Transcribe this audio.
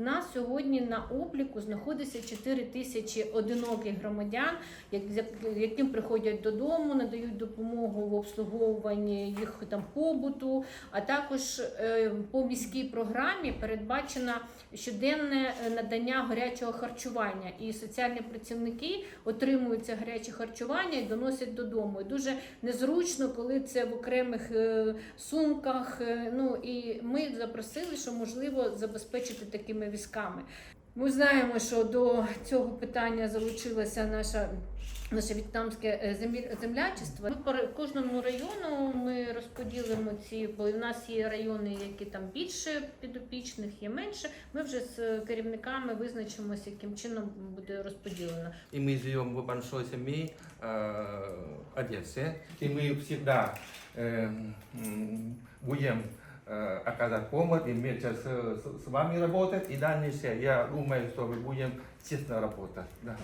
В нас сьогодні на обліку знаходиться 4 тисячі одиноких громадян, як- як- яким приходять додому, надають допомогу в обслуговуванні їх там побуту. А також е, по міській програмі передбачено щоденне е, надання гарячого харчування, і соціальні працівники отримують це гаряче харчування і доносять додому. І дуже незручно, коли це в окремих е, сумках. Ну і ми запросили, що можливо забезпечити такими візками. Ми знаємо, що до цього питання залучилася наша. Наше в'єтнамське е, землі- землячество. Ми по ра- кожному району ми розподілимо ці, бо в нас є райони, які там більше підопічних, є менше. Ми вже з керівниками визначимося, яким чином буде розподілено. И мы живем в большой семье э, Одессе, и мы всегда э, м, будем э, оказать помощь и вместе с, с- с вами работать. И дальше я думаю, что мы будем честно работать. Да.